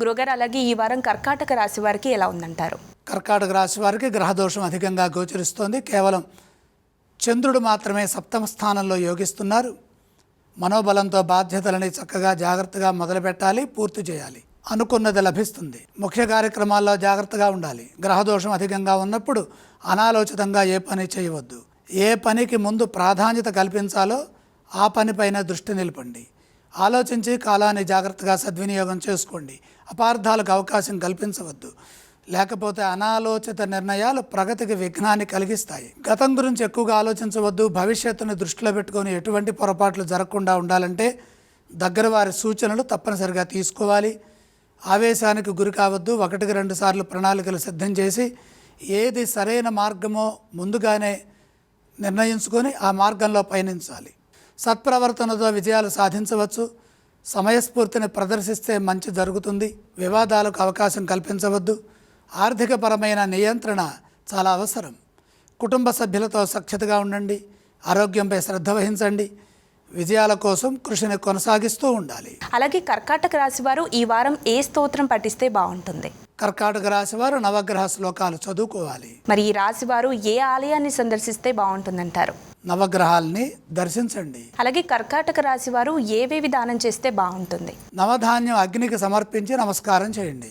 గురుగారు అలాగే ఈ వారం కర్కాటక రాశి వారికి ఎలా ఉందంటారు? కర్కాటక రాశి వారికి గ్రహదోషం అధికంగా గోచరిస్తోంది. కేవలం చంద్రుడు మాత్రమే సప్తమ స్థానంలో యోగిస్తున్నారు. మనోబలంతో బాధ్యతలని చక్కగా జాగ్రత్తగా మొదలుపెట్టాలి పూర్తి చేయాలి. అనుకున్నది లభిస్తుంది. ముఖ్య కార్యక్రమాల్లో జాగ్రత్తగా ఉండాలి. గ్రహదోషం అధికంగా ఉన్నప్పుడు అనాలోచితంగా ఏ పని చేయవద్దు. ఏ పనికి ముందు ప్రాధాన్యత కల్పించాలో ఆ పనిపైన దృష్టి నిలపండి. ఆలోచించి కాలాన్ని జాగ్రత్తగా సద్వినియోగం చేసుకోండి. అపార్థాలకు అవకాశం కల్పించవద్దు. లేకపోతే అనాలోచిత నిర్ణయాలు ప్రగతికి విఘ్నాన్ని కలిగిస్తాయి. గతం గురించి ఎక్కువగా ఆలోచించవద్దు. భవిష్యత్తును దృష్టిలో పెట్టుకొని ఎటువంటి పొరపాట్లు జరగకుండా ఉండాలంటే దగ్గర వారి సూచనలు తప్పనిసరిగా తీసుకోవాలి. ఆవేశానికి గురి కావద్దు. ఒకటికి రెండు సార్లు ప్రణాళికలు సిద్ధం చేసి ఏది సరైన మార్గమో ముందుగానే నిర్ణయించుకొని ఆ మార్గంలో పయనించాలి. సత్ప్రవర్తనతో విజయాలు సాధించవచ్చు. సమయస్ఫూర్తిని ప్రదర్శిస్తే మంచి జరుగుతుంది. వివాదాలకు అవకాశం కల్పించవద్దు. ఆర్థికపరమైన నియంత్రణ చాలా అవసరం. కుటుంబ సభ్యులతో సఖ్యతగా ఉండండి. ఆరోగ్యంపై శ్రద్ధ వహించండి. విజయాల కోసం కృషిని కొనసాగిస్తూ ఉండాలి. అలాగే కర్కాటక రాశి వారు ఈ వారం ఏ స్తోత్రం పఠిస్తే బాగుంటుంది? కర్కాటక రాశి వారు నవగ్రహ శ్లోకాలు చదువుకోవాలి. మరి ఈ రాశి వారు ఏ ఆలయాన్ని సందర్శిస్తే బాగుంటుందంటారు? నవగ్రహాల్ని దర్శించండి. అలాగే కర్కాటక రాశి వారు ఏవేవి దానం చేస్తే బాగుంటుంది? నవధాన్యం అగ్నికి సమర్పించి నమస్కారం చేయండి.